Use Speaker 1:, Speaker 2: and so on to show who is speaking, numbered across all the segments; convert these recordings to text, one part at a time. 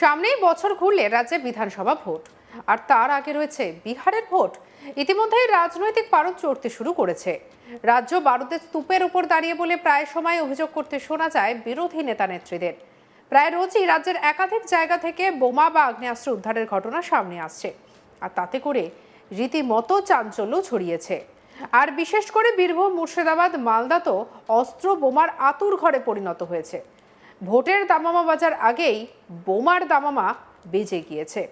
Speaker 1: সামনেই বছর ঘুরলে রাজ্যে বিধানসভা ভোট। আর তার আগে রয়েছে বিহারের ভোট। ইতিমধ্যেই রাজনৈতিক পারদ চড়তে শুরু করেছে। রাজ্য বারুদের স্তূপের উপর দাঁড়িয়ে বলে প্রায় সময় অভিযোগ করতে শোনা যায় বিরোধী নেতা নেত্রীদের। প্রায় রোজই রাজ্যের একাধিক জায়গা থেকে বোমা বা আগ্নেয়াস্ত্র উদ্ধারের ঘটনা সামনে আসছে। আর তাতে করে রীতিমতো চাঞ্চল্য ছড়িয়েছে। আর বিশেষ করে বীরভূম মুর্শিদাবাদ, মালদা তো অস্ত্র বোমার আতুর ঘরে পরিণত হয়েছে। ভোটের দামামা বাজার আগেই বোমার দামামা বেজে গিয়েছে।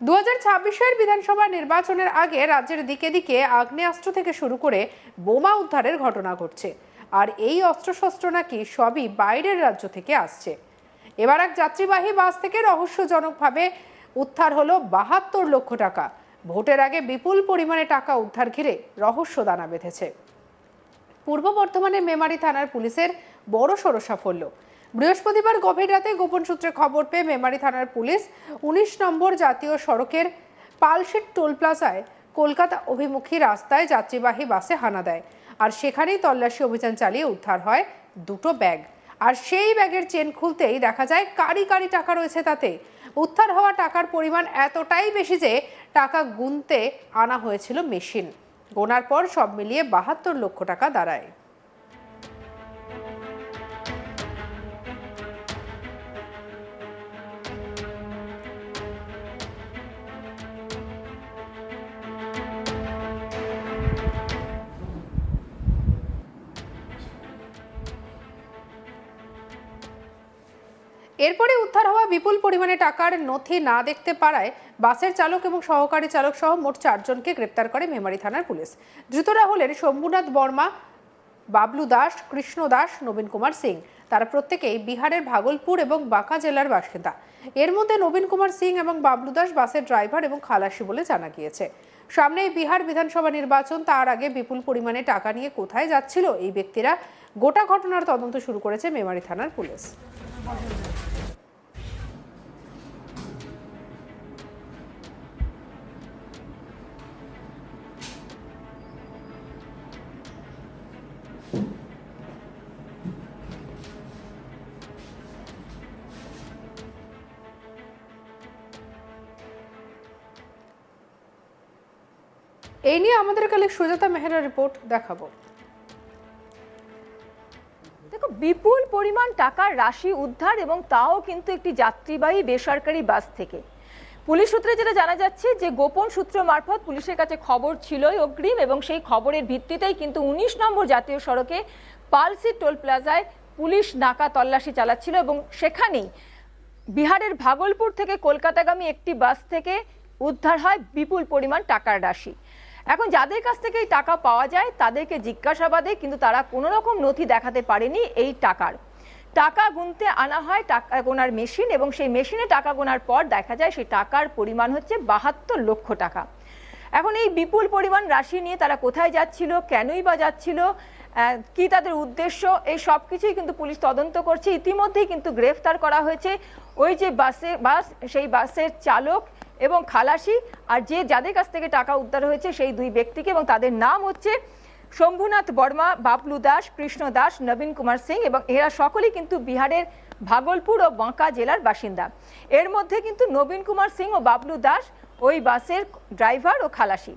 Speaker 1: দু হাজার ছাব্বিশের বিধানসভা নির্বাচনের আগে রাজ্যের দিকে দিকে আগ্নেয়াস্ত্র থেকে শুরু করে বোমা উদ্ধারের ঘটনা ঘটছে। আর এই অস্ত্রশস্ত্র নাকি সবই বাইরের রাজ্য থেকে আসছে। এবার এক যাত্রীবাহী বাস থেকে রহস্যজনকভাবে উদ্ধার হলো বাহাত্তর লক্ষ টাকা। ভোটের আগে বিপুল পরিমাণে টাকা উদ্ধার ঘিরে রহস্য দানা বেঁধেছে। পূর্ব বর্ধমানের মেমারি থানার পুলিশের বড় সড় সাফল্য। বৃহস্পতিবার গভীর রাতে গোপন সূত্রে খবর পেয়ে মেমারি থানার পুলিশ উনিশ নম্বর জাতীয় সড়কের পালশিট টোল প্লাজায় কলকাতা অভিমুখী রাস্তায় যাত্রীবাহী বাসে হানা দেয়। আর সেখানেই তল্লাশি অভিযান চালিয়ে উদ্ধার হয় দুটো ব্যাগ। আর সেই ব্যাগের চেন খুলতেই দেখা যায় কারি কারি টাকা রয়েছে তাতে। উদ্ধার হওয়া টাকার পরিমাণ এতটাই বেশি যে টাকা গুনতে আনা হয়েছিল মেশিন। গোনার পর সব মিলিয়ে বাহাত্তর লক্ষ টাকা দাঁড়ায়। এরপরে উদ্ধার হওয়া বিপুল পরিমাণে টাকার নথি না দেখতে পারায় বাসের চালক এবং সহকারী চালক সহ মোট চারজনকে গ্রেপ্তার করে মেমারি থানার পুলিশ। ধৃতরা হলেন শম্ভুনাথ বর্মা, বাবলু দাস, কৃষ্ণ দাস, নবীন কুমার সিং। তারা প্রত্যেকেই বিহারের ভাগলপুর এবং বাঁকা জেলার বাসিন্দা। এর মধ্যে নবীন কুমার সিং এবং বাবলু দাস বাসের ড্রাইভার এবং খালাসি বলে জানা গিয়েছে। সামনেই বিহার বিধানসভা নির্বাচন, তার আগে বিপুল পরিমাণে টাকা নিয়ে কোথায় যাচ্ছিল এই ব্যক্তিরা, গোটা ঘটনার তদন্ত শুরু করেছে মেমারি থানার পুলিশ। এই নিয়ে আমাদের কালে সুজাতা মেহরা রিপোর্ট দেখাবো।
Speaker 2: দেখো, বিপুল পরিমাণ টাকার রাশি উদ্ধার এবং তাও কিন্তু একটি যাত্রীবাহী বেসরকারি বাস থেকে। পুলিশ সূত্রে যেটা জানা যাচ্ছে যে, গোপন সূত্র মারফত পুলিশের কাছে খবর ছিলই অগ্রিম এবং সেই খবরের ভিত্তিতেই কিন্তু উনিশ নম্বর জাতীয় সড়কে পালসি টোল প্লাজায় পুলিশ নাকা তল্লাশি চালাচ্ছিল এবং সেখানেই বিহারের ভাগলপুর থেকে কলকাতাগামী একটি বাস থেকে উদ্ধার হয় বিপুল পরিমাণ টাকার রাশি। এখন যাদের কাছ থেকে এই টাকা পাওয়া যায়, তাদেরকে জিজ্ঞাসাবাদে কিন্তু তারা কোনো রকম নথি দেখাতে পারেনি এই টাকার। টাকা গুনতে আনা হয় টাকা গোনার মেশিন এবং সেই মেশিনে টাকা গোনার পর দেখা যায় সেই টাকার পরিমাণ হচ্ছে বাহাত্তর লক্ষ টাকা। এখন এই বিপুল পরিমাণ রাশি নিয়ে তারা কোথায় যাচ্ছিল, কেনই বা যাচ্ছিল কি তাদের উদ্দেশ্য, এই সব কিছুই কিন্তু পুলিশ তদন্ত করছে। ইতিমধ্যেই কিন্তু গ্রেফতার করা হয়েছে। ওই যে বাসে, বাস, সেই বাসের চালক এবং খালাসি আর যে যাদের কাছ থেকে টাকা উদ্ধার হয়েছে সেই দুই ব্যক্তিকে এবং তাদের নাম হচ্ছে শম্ভুনাথ বর্মা, বাবলু দাস, কৃষ্ণ দাস, নবীন কুমার সিং এবং এরা সকলেই কিন্তু বিহারের ভাগলপুর ও বাঁকা জেলার বাসিন্দা। এর মধ্যে কিন্তু নবীন কুমার সিং ও বাবলু দাস ওই বাসের ড্রাইভার ও খালাসি।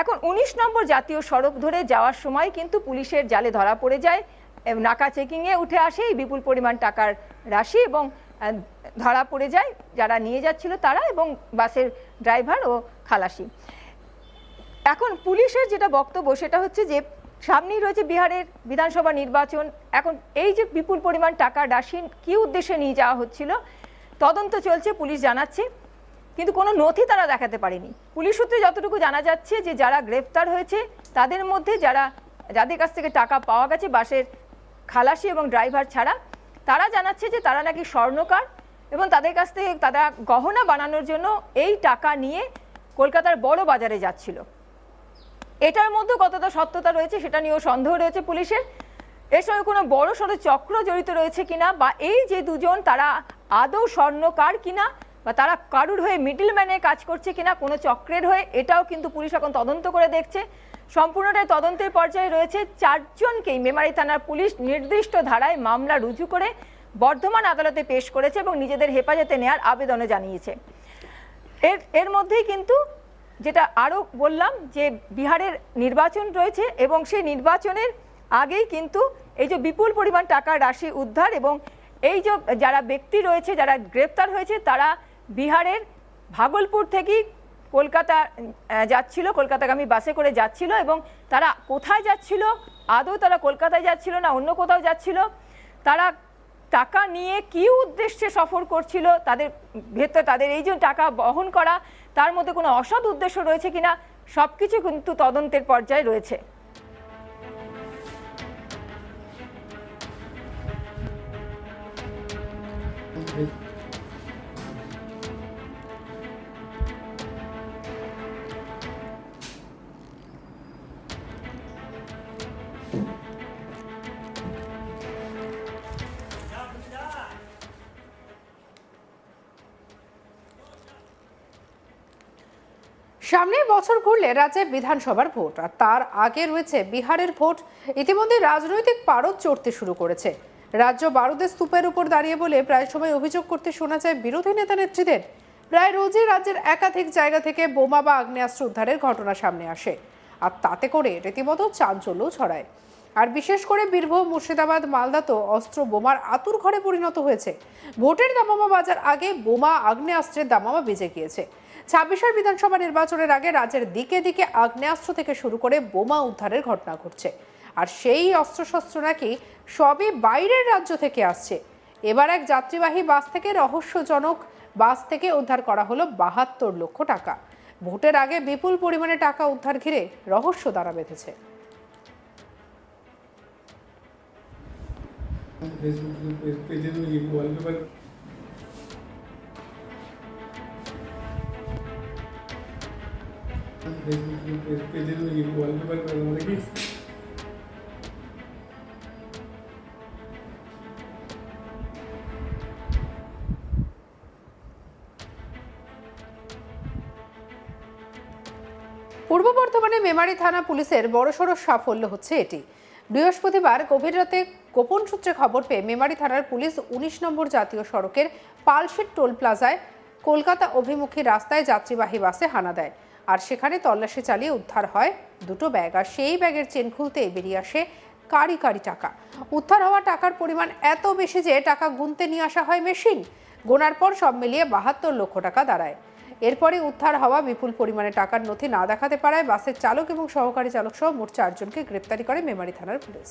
Speaker 2: এখন উনিশ নম্বর জাতীয় সড়ক ধরে যাওয়ার সময় কিন্তু পুলিশের জালে ধরা পড়ে যায়। নাকা চেকিংয়ে উঠে আসে এই বিপুল পরিমাণ টাকার রাশি এবং ধরা পড়ে যায়, যারা নিয়ে যাচ্ছিল তারা এবং বাসের ড্রাইভার ও খালাসি। এখন পুলিশের যেটা বক্তব্য সেটা হচ্ছে যে, সামনেই রয়েছে বিহারের বিধানসভা নির্বাচন। এখন এই যে বিপুল পরিমাণ টাকা ডাসিন কি উদ্দেশ্যে নিয়ে যাওয়া হচ্ছিল, তদন্ত চলছে, পুলিশ জানাচ্ছে, কিন্তু কোনো নথি তারা দেখাতে পারেনি। পুলিশ সূত্রে যতটুকু জানা যাচ্ছে যে, যারা গ্রেফতার হয়েছে, তাদের মধ্যে যারা, যাদের কাছ থেকে টাকা পাওয়া গেছে, বাসের খালাসি এবং ড্রাইভার ছাড়া তারা জানাচ্ছে যে তারা নাকি স্বর্ণকার এবং তাদের কাছ থেকে তারা গহনা বানানোর জন্য এই টাকা নিয়ে কলকাতার বড় বাজারে যাচ্ছিল। এটার মধ্যে কতটা সত্যতা রয়েছে সেটা নিয়েও সন্দেহ রয়েছে পুলিশের। এর সঙ্গে কোনো বড় সড়ো চক্র জড়িত রয়েছে কিনা বা এই যে দুজন তারা আদৌ স্বর্ণকার কিনা বা তারা কারুর হয়ে মিডলম্যানের কাজ করছে কিনা কোনো চক্রের হয়ে এটাও কিন্তু পুলিশ এখন তদন্ত করে দেখছে। সম্পূর্ণটাই তদন্তের পর্যায়ে রয়েছে। চারজনকেই মেমারি থানার পুলিশ নির্দিষ্ট ধারায় মামলা রুজু করে বর্ধমান আদালতে পেশ করেছে এবং নিজেদের হেফাজতে নেওয়ার আবেদনও জানিয়েছে। এর এর মধ্যেই কিন্তু যেটা আরও বললাম যে বিহারের নির্বাচন রয়েছে এবং সেই নির্বাচনের আগেই কিন্তু এই যে বিপুল পরিমাণ টাকার রাশি উদ্ধার এবং এই যে যারা ব্যক্তি রয়েছে, যারা গ্রেপ্তার হয়েছে, তারা বিহারের ভাগলপুর থেকেই কলকাতা যাচ্ছিল, কলকাতাগামী বাসে করে যাচ্ছিল এবং তারা কোথায় যাচ্ছিল? আদৌ তারা কলকাতায় যাচ্ছিল না অন্য কোথাও যাচ্ছিল? তারা টাকা নিয়ে কি উদ্দেশ্যে সফর করছিল? তাদের ভেতর তাদের এই যে টাকা বহন করা, তার মধ্যে কোনো অসৎ উদ্দেশ্য রয়েছে কিনা? সব কিছু কিন্তু তদন্তের পর্যায়ে রয়েছে।
Speaker 1: সামনে বছর ঘুরলে রাজ্যে বিধানসভার ভোট, আর তার আগে রয়েছে বিহারের ভোট। ইতিমধ্যে রাজনৈতিক পারদ চড়তে শুরু করেছে। রাজ্য বারুদের স্তূপের উপর দাঁড়িয়ে বলে প্রায় সময় অভিযোগ করতে শোনা যায়, বিরোধী নেতা নেত্রীদের। প্রায় রোজই রাজ্যের একাধিক জায়গা থেকে বোমা বা আগ্নেয়াস্ত্র উদ্ধারের ঘটনা সামনে আসে, আর তাতে করে রীতিমতো চাঞ্চল্য ছড়ায়। আর বিশেষ করে বীরভূম, মুর্শিদাবাদ, মালদা তো অস্ত্র বোমার আতুর ঘরে পরিণত হয়েছে। ভোটের দামামা বাজার আগে বোমা, আগ্নেয়াস্ত্রের দামামা বেজে গিয়েছে। ছাব্বিশের বিধানসভা নির্বাচনের আগে রাজ্যের দিকে দিকে আগ্নেয়াস্ত্র থেকে শুরু করে বোমা উদ্ধারের ঘটনা ঘটছে। আর সেই অস্ত্রশস্ত্র নাকি সবই বাইরের রাজ্য থেকে আসছে। এবার এক যাত্রীবাহী বাস থেকে রহস্যজনক বাস থেকে উদ্ধার করা হলো বাহাত্তর লক্ষ টাকা। ভোটের আগে বিপুল পরিমাণে টাকা উদ্ধার ঘিরে রহস্য দ্বারা বেঁধেছে।
Speaker 3: ফেসবুক
Speaker 1: পূর্ব বর্ধমানে মেমারি থানা পুলিশের বড়সড় সাফল্য হচ্ছে এটি। বৃহস্পতিবার গভীর রাতে গোপন সূত্রে খবর পেয়ে মেমারি থানার পুলিশ উনিশ নম্বর জাতীয় সড়কের পালশিট টোল প্লাজায় কলকাতা অভিমুখী রাস্তায় যাত্রীবাহী বাসে হানা দেয়। আর সেখানে তল্লাশি চালিয়ে উদ্ধার হয় দুটো ব্যাগ, আর সেই ব্যাগের চেন খুলতে বেরিয়ে আসে কারি কারি টাকা। উদ্ধার হওয়া টাকার পরিমাণ এত বেশি যে টাকা গুনতে নিয়ে আসা হয় মেশিন। গোনার পর সব মিলিয়ে বাহাত্তর লক্ষ টাকা দাঁড়ায়। এরপরে উদ্ধার হওয়া বিপুল পরিমাণে টাকার নথি না দেখাতে পারায় বাসের চালক এবং সহকারী চালক সহ মোট চারজনকে গ্রেপ্তারি করে মেমারি থানার পুলিশ।